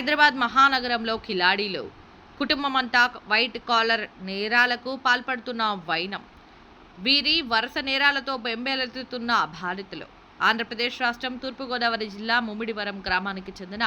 హైదరాబాద్ మహానగరంలో కిలాడీలో. కుటుంబమంతా white collar నేరాలకు పాల్పడుతున్న వైనం. వీరి వరుస నేరాలతో బెంబేలెత్తుతున్న బాధితులు. ఆంధ్రప్రదేశ్ రాష్ట్రం తూర్పుగోదావరి జిల్లా ముమ్మిడివరం గ్రామానికి చెందిన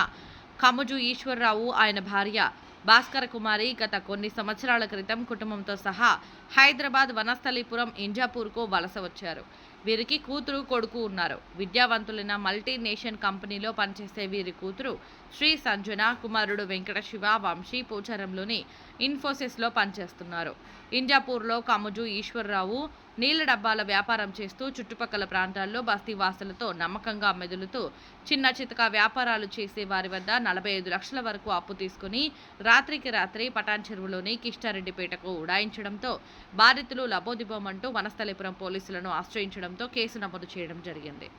కముజు ఈశ్వరరావు ఆయన భార్య భాస్కర కుమారి గత కొన్ని సంవత్సరాల క్రితం కుటుంబంతో సహా హైదరాబాద్ వనస్థలీపురం ఇంజాపూర్కు వలస వచ్చారు. వీరికి కూతురు కొడుకు ఉన్నారు. విద్యావంతులైన మల్టీ నేషన్ కంపెనీలో పనిచేసే వీరి కూతురు శ్రీ సంజన కుమారుడు వెంకట శివ వంశీ పోచారంలోని ఇన్ఫోసిస్లో పనిచేస్తున్నారు. ఇంజాపూర్లో కముజు ఈశ్వరరావు నీళ్ళ డబ్బాల వ్యాపారం చేస్తూ చుట్టుపక్కల ప్రాంతాల్లో బస్తీవాసులతో నమ్మకంగా మెదులుతూ చిన్న చితక వ్యాపారాలు చేసే వారి వద్ద నలభై ఐదు లక్షల వరకు అప్పు తీసుకుని రాత్రికి రాత్రి పటాన్ చెరువులోని కిష్టారెడ్డిపేటకు ఉడాయించడంతో బాధితులు లబోదిబోమంటూ వనస్థలిపురం పోలీసులను ఆశ్రయించడంతో కేసు నమోదు చేయడం జరిగింది.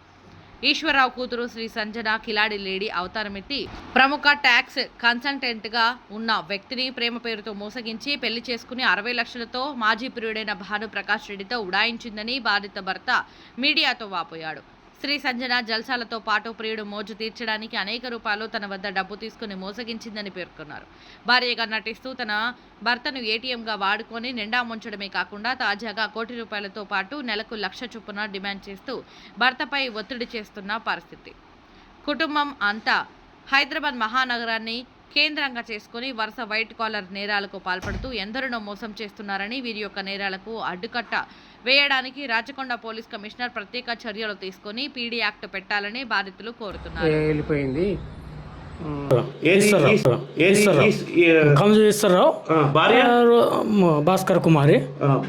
ఈశ్వరరావు కూతురు శ్రీ సంజన కిలాడి లేడీ అవతారమెత్తి ప్రముఖ ట్యాక్స్ కన్సల్టెంట్గా ఉన్న వ్యక్తిని ప్రేమ పేరుతో మోసగించి పెళ్ళి చేసుకుని అరవై లక్షలతో మాజీ ప్రియుడైన భాను ప్రకాష్ రెడ్డితో ఉడాయించిందని బాధిత భర్త మీడియాతో వాపోయాడు. స్త్రీ సంజన జల్సాలతో పాటు ప్రియుడు మోజు తీర్చడానికి అనేక రూపాయలు తన వద్ద డబ్బు తీసుకుని మోసగించిందని పేర్కొన్నారు. భార్యగా నటిస్తూ తన భర్తను ఏటీఎంగా వాడుకొని నిండా ముంచడమే కాకుండా తాజాగా కోటి రూపాయలతో పాటు నెలకు లక్ష చొప్పున డిమాండ్ చేస్తూ భర్తపై ఒత్తిడి చేస్తున్న పరిస్థితి. కుటుంబం అంతా హైదరాబాద్ మహానగరాన్ని కేంద్రంగా చేసుకుని వరుస వైట్ కాలర్ నేరాలకు పాల్పడుతూ ఎందరినో మోసం చేస్తున్నారని వీరి యొక్క నేరాలకు అడ్డుకట్ట వేయడానికి రాచకొండ పోలీస్ కమిషనర్ ప్రత్యేక చర్యలు తీసుకుని పీడీ యాక్ట్ పెట్టాలని బాధితులు కోరుతున్నారు. వెళ్ళిపోయింది? భార్య? భాస్కర్ కుమారి.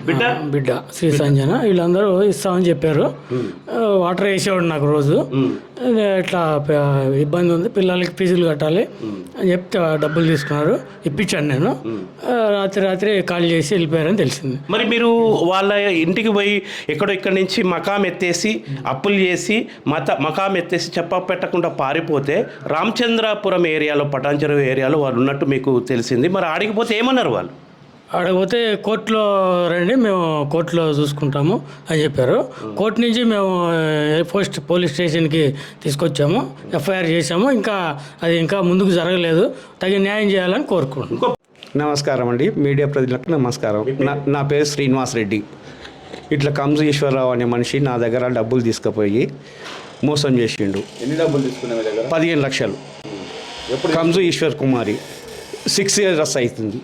బిడ్డ? బిడ్డ శ్రీ సంజన. వీళ్ళందరూ ఇస్తామని చెప్పారు. వాటర్ వేసేవాడు నాకు రోజు. ఇట్లా ఇబ్బంది ఉంది పిల్లలకి ఫీజులు కట్టాలి అని చెప్తే డబ్బులు తీసుకున్నారు ఇప్పించాను నేను. రాత్రి రాత్రి కాల్ చేసి వెళ్ళిపోయారని తెలిసింది. మరి మీరు వాళ్ళ ఇంటికి పోయి ఎక్కడో ఇక్కడి నుంచి మకాం ఎత్తేసి అప్పులు చేసి మత మకాం ఎత్తేసి చెప్ప పెట్టకుండా పారిపోతే రామచంద్రాపురం ఏరియాలో పటాంచెరు ఏరియాలో వాళ్ళు ఉన్నట్టు మీకు తెలిసింది. మరి ఆడికిపోతే ఏమన్నారు వాళ్ళు? ఆడపోతే కోర్టులో రండి మేము కోర్టులో చూసుకుంటాము అని చెప్పారు. కోర్టు నుంచి మేము పోస్ట్ పోలీస్ స్టేషన్కి తీసుకొచ్చాము ఎఫ్ఐఆర్ చేసాము ఇంకా అది ఇంకా ముందుకు జరగలేదు. తగిన న్యాయం చేయాలని కోరుకుంటున్నాం. నమస్కారం అండి. మీడియా ప్రజలకు నమస్కారం. నా నా పేరు శ్రీనివాస్ రెడ్డి. ఇట్లా కంజు ఈశ్వరరావు అనే మనిషి నా దగ్గర డబ్బులు తీసుకుపోయి మోసం చేసిండు. ఎన్ని డబ్బులు తీసుకునే మీ దగ్గర? పదిహేను లక్షలు. కంజు ఈశ్వర్ కుమారి. సిక్స్ ఇయర్స్ అవుతుంది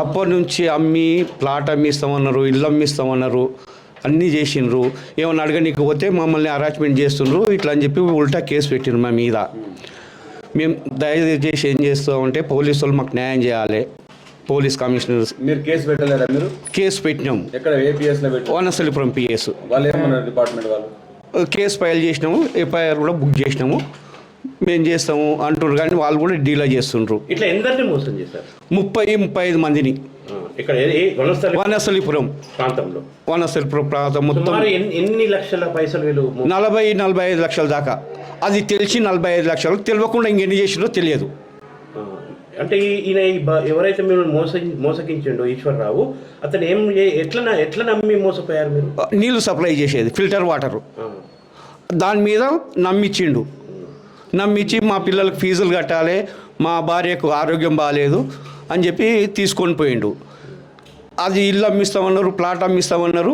అప్పటి నుంచి అమ్మి ప్లాట్ అమ్మిస్తామన్నారు ఇల్లు అమ్మిస్తామన్నారు అన్నీ చేసిండ్రు. ఏమన్నా అడగనీకి పోతే మమ్మల్ని అరాచ్మెంట్ చేస్తుండ్రు ఇట్లా అని చెప్పి ఉల్టా కేసు పెట్టిండ్రు మా మీద. మేము దయచేసి ఏం చేస్తామంటే పోలీసు వాళ్ళు మాకు న్యాయం చేయాలి. పోలీస్ కమిషనర్ మీరు కేసు పెట్టలేరా మీరు? కేసు పెట్టినాం. ఎక్కడ ఏపీఎస్లో పెట్టి వనసలిపురం పిఎస్ వాళ్ళు ఏమన్నారు డిపార్ట్మెంట్ వాళ్ళు? కేసు ఫైల్ చేసినాము ఎఫ్ఐఆర్ కూడా బుక్ చేసినాము. మేము చేస్తాము అంటున్నారు కానీ వాళ్ళు కూడా డీలా చేస్తుండ్రు. ఇట్లా ఎందరిని మోసం చేశారు? ముప్పై ముప్పై ఐదు మందిని. ఇక్కడ ఏ- ఏ వనస్థలి వనసలిపురం ప్రాంతంలో. వనసలిపురం ప్రాంతం మొత్తం. ఎన్ని లక్షల పైసలు వీళ్ళు నలభై నలభై ఐదు లక్షల దాకా. అది తెలిసి నలభై ఐదు లక్షలు. తెలియకుండా ఇంకెన్ని చేసిందో తెలియదు. అంటే ఈయన ఎవరైతే మీరు మోస మోసగించిండో ఈశ్వరరావు అతను ఏం ఎట్లా ఎట్లా నమ్మి మోసపోయారు మీరు? నీళ్ళు సప్లై చేసేది ఫిల్టర్ వాటర్. దాని మీద నమ్మిచ్చిండు. నమ్మిచ్చి మా పిల్లలకు ఫీజులు కట్టాలి మా భార్యకు ఆరోగ్యం బాగాలేదు అని చెప్పి తీసుకొని పోయిండు. అది ఇల్లు అమ్మిస్తామన్నారు ప్లాట్ అమ్మిస్తామన్నారు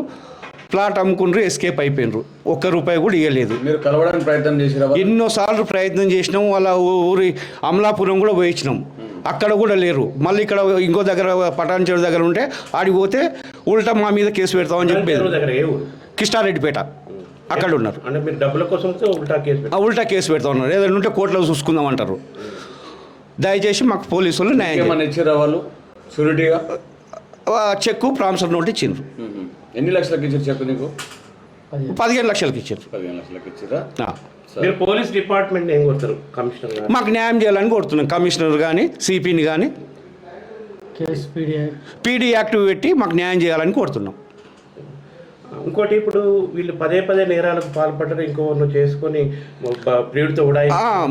ప్లాట్ అమ్ముకుండ్రు ఎస్కేప్ అయిపోయినరు ఒక్క రూపాయి కూడా ఇవ్వలేదు మీరు కలవడానికి ప్రయత్నం వాళ్ళు? ఎన్నోసార్లు ప్రయత్నం చేసినాం వాళ్ళ ఊరి అమలాపురం కూడా పోయించినాం అక్కడ కూడా లేరు. మళ్ళీ ఇక్కడ ఇంకో దగ్గర పటాన్ చెరువు దగ్గర ఉంటే ఆడికి పోతే ఉల్టా మా మీద కేసు పెడతామని చెప్పేది. చెరువు అక్కడ ఉన్నారు. అంటే మీరు డబ్బుల కోసం వస్తే ఉల్టా కేసు పెట్టారు. ఆ ఉల్టా కేసు పెడతా ఉన్నారు. ఏదైనా ఉంటే కోర్టులో చూసుకుందాం అంటారు. దయచేసి మాకు పోలీసులు న్యాయం ఇచ్చిరా వాళ్ళు? షూరిటీగా? చెక్కు ప్రామిసర్ నోట్ ఇచ్చిండ్రు ఎన్ని లక్షలకి ఇచ్చారు చెప్పు నీకు? పదిహేను. లక్షలకి ఇచ్చారు పదిహేను లక్షలకి ఇచ్చిరా ఆ. మీరు పోలీస్ డిపార్ట్మెంట్ ఏం కొడతారు? కమిషనర్ మాకు న్యాయం చేయాలని కోరుతున్నాం. కమిషనర్ కానీ సిపిని కానీ పీడీ యాక్టివ్ పెట్టి మాకు న్యాయం చేయాలని కోరుతున్నాం. ఇంకోటి ఇప్పుడు వీళ్ళు పదే పదే నేరాలకు పాల్పడ్డారు ఇంకోను చేసుకొని ప్రియుడితో కూడా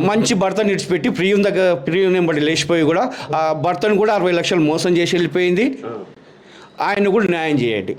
మంచి భర్తను ఇడిచిపెట్టి ప్రియం దగ్గర ప్రియం వెంబడి లేచిపోయి కూడా ఆ భర్తను కూడా అరవై లక్షలు మోసం చేసి వెళ్ళిపోయింది. ఆయన కూడా న్యాయం చేయండి.